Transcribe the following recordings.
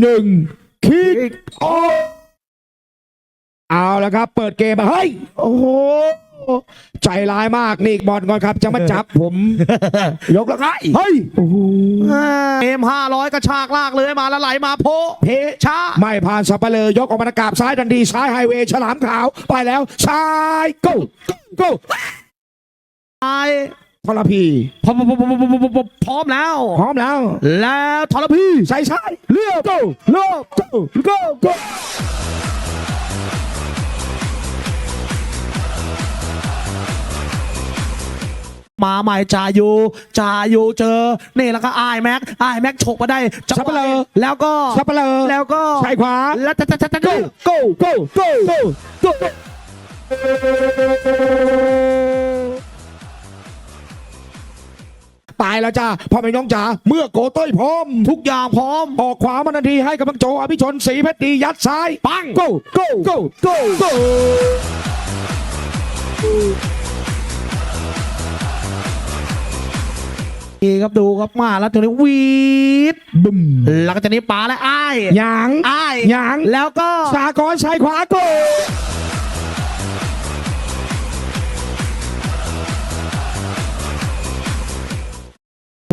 หนึ่งคิกออฟเอาแล้วครับ เปิดเกมมาเฮ้ยโอ้โหใจร้ายมากนี่บอลก่อนครับ จะมาจับผม ยกแล้วไงเฮ้ยโอ้โหเกมห้าร้อยกระชากลากเลยมาแล้วไหลมาโพะเพช้าไม่ผ่านสับเปลือยกออกมากราบซ้ายทันทีซ้ายไฮเวย์ฉลามขาวไปแล้วซ้ายโก้โก้ไป ทรพีพร้อมพร้อมพร้อมพร้อมพร้อมพร้อมพร้อมแล้ว พร้อมแล้ว แล้วทรพีใส่ซ้ายเลี้ยวโก้โลกโก้โก้โก้มาใหม่จ่าอยู่จ่าอยู่เจอ นี่แล้วก็อายแม็กอายแม็กฉกมาได้จังหวะนี้แล้วก็สับเปลือแล้วก็ใส่ขวาแล้วจะจะจะจะโก้โก้โก้โก้โก้ แล้วจ้าพ่อแม่น้องจ๋าเมื่อโกเต้ยพร้อม ทุกอย่างพร้อม ออกขวามาทันทีให้กำลังโจอภิชนศรีเพชรดียัดซ้าย ปังโก้โก้โก้โก้โก้นี่ครับดูครับมาแล้วตัวนี้วีดบึ้มแล้วก็จะนี้ปาและอ้ายหยางอ้าย หยาง แล้วก็สากรชายขวาโ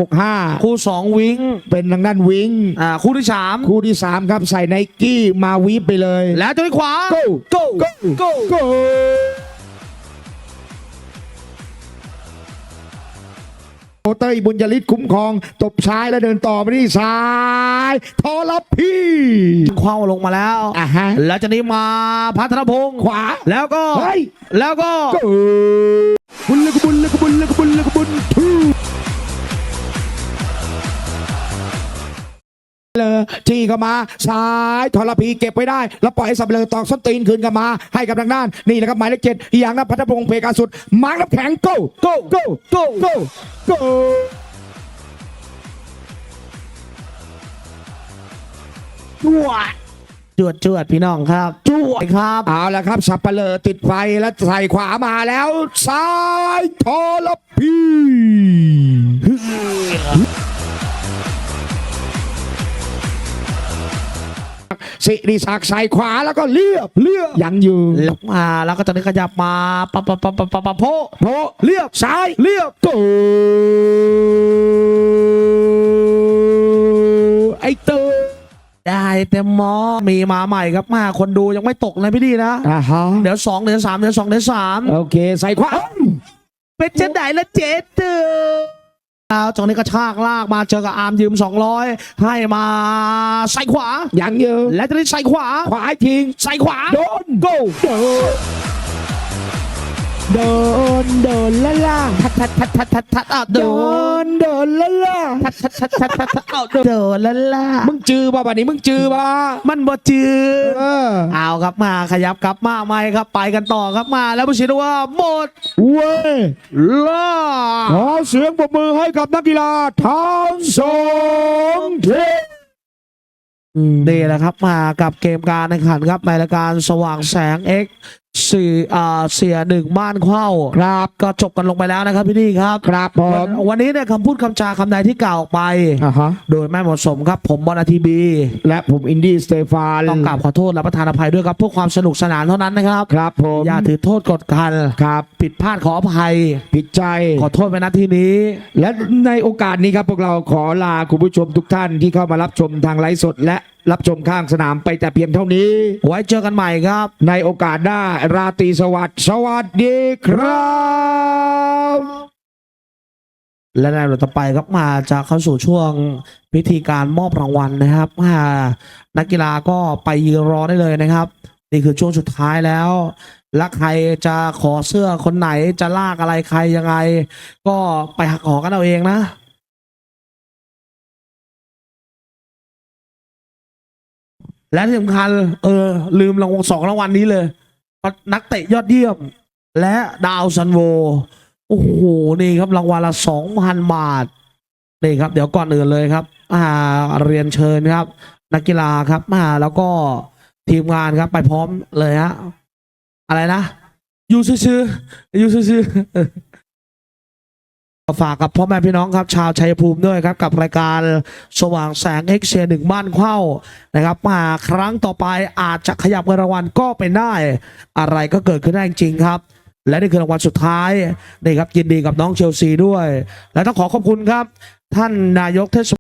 ก้หกห้าคู่สองวิงเป็นทางด้านวิงอ่าคู่ที่สามคู่ที่สามครับใส่ไนกี้มาวีบไปเลย แล้วตัวนี้ขวาโก้โก้โก้โก้โก้โอเตยบุญยฤทธิ์คุ้มครอง ตบซ้ายแล้วเดินต่อไปที่ซ้ายทอรับพี่เข้าลงมาแล้วอะฮะแล้วจะนี้มาพัทรพงศ์ขวา แล้วก็เฮ้ยแล้วก็ก็บุญเลยก เลยจี้เข้ามาซ้ายทรพีเก็บไว้ได้ แล้วปล่อยให้สับเลยตอกส้นตีนคืนกลันมาให้กับทางด้าน นี่แหละครับหมายเลขเจ็ดอีกอย่างนะพัทรพงศ์เพกาสุดมาร์กน้ำแข็งโก้โก้โก้โก้โก้โก้จวดจวดจวดพี่น้องครับจวดครับเอาละครับสับเปลอติดไฟแล้วใส่ขวามาแล้ว ซ้ายทรพี สิริศักดิ์ใส่ขวาแล้วก็เลียบเลียบยังอยู่แล้วมาแล้วก็ตอนนี้ขยับมาปะปะปะปะปะปะโพะโพเลียบซ้ายเลียบโกไอ้เตอได้เต็มหมอ มีมาใหม่ครับมาคนดูยังไม่ตกเลยพี่ดีนะอ่าฮะเดี๋ยวสองเดี๋ยวสามเดี๋ยวสองเดี๋ยวสามโอเค ใส่ขวาเป็นเจนไหนละเจดเตอ แล้วจากนี้ก็ชากลากมาเจอกับอาร์มยืม 200 ให้มาใส่ขวา ยังอยู่และจะได้ใส่ขวา ขวาอีกทิ้งใส่ขวา โดนโกโดน โดนโดนละล่าทัดทัดทัดทัดทัดทัดอ้าวโดโดนนโดนละล่าทัดทัดทัดทัดทัดทัดอ้าวโดนล้วล่ะมึงจือป่ะบัดนี้มึงจือป่ะมันบ่จือเออเอาครับมาขยับกลับมาไม่ครับไปกันต่อครับมาแล้วผู้ชิดว่าหมดเว้ยล่าขอเสียงปรบมือให้กับนักกีฬาทั้งสองทีมนี่แหละครับมากับเกมการแข่งขันครับในรายการสว่างแสง X สี่อ่าเสียหนึ่งบ้านเข้าครับก็จบกันลงไปแล้วนะครับพี่นี่ครับครับผมวันนี้เนี่ยคำพูดคำจาคำใดที่กล่าวออกไป อ่าฮะ โดยไม่เหมาะสมครับผมบอลอาทีบีและผมอินดี้สเตฟานต้องกราบขอโทษและประทานอภัยด้วยครับเพื่อความสนุกสนานเท่านั้นนะครับครับผมอย่าถือโทษกดกันครับ ผิดพลาดขออภัย ผิดใจ ขอโทษไปณที่นี้ และในโอกาสนี้ครับพวกเราขอลาคุณผู้ชมทุกท่านที่เข้ามารับชมทางไลฟ์สดและ รับชมข้างสนามไปแต่เพียงเท่านี้ ไว้เจอกันใหม่ครับ ในโอกาสหน้าราตรีสวัสดิ์สวัสดีครับ และในลำต่อไปครับมาจะเข้าสู่ช่วงพิธีการมอบรางวัลนะครับมานักกีฬาก็ไปยืนรอได้เลยนะครับ นี่คือช่วงสุดท้ายแล้วและใครจะขอเสื้อคนไหนจะลากอะไรใครยังไง ก็ไปหักหอกันเอาเองนะ และที่สำคัญ เออ ลืมรางวัลสองรางวัลนี้เลย นักเตะยอดเยี่ยม และดาวซันโว โอ้โห นี่ครับรางวัลละสองพันบาท นี่ครับ เดี๋ยวก่อนอื่นเลยครับอ่าเรียนเชิญครับ นักกีฬาครับมาแล้วก็ทีมงานครับไปพร้อมเลยฮะอะไรนะ อยู่ซื่อๆอยู่ซื่อๆ ฝากกับพ่อแม่พี่น้องครับชาวชัยภูมิด้วยครับกับรายการสว่างแสงเอ็กเซียหนึ่งบ้านเข้านะครับมาครั้งต่อไปอาจจะขยับเงินรางวัลก็เป็นได้ อะไรก็เกิดขึ้นได้จริงครับ และนี่คือรางวัลสุดท้ายนี่ครับยินดีกับน้องเชลซีด้วย และต้องขอขอบคุณครับ ท่านนายกเทศ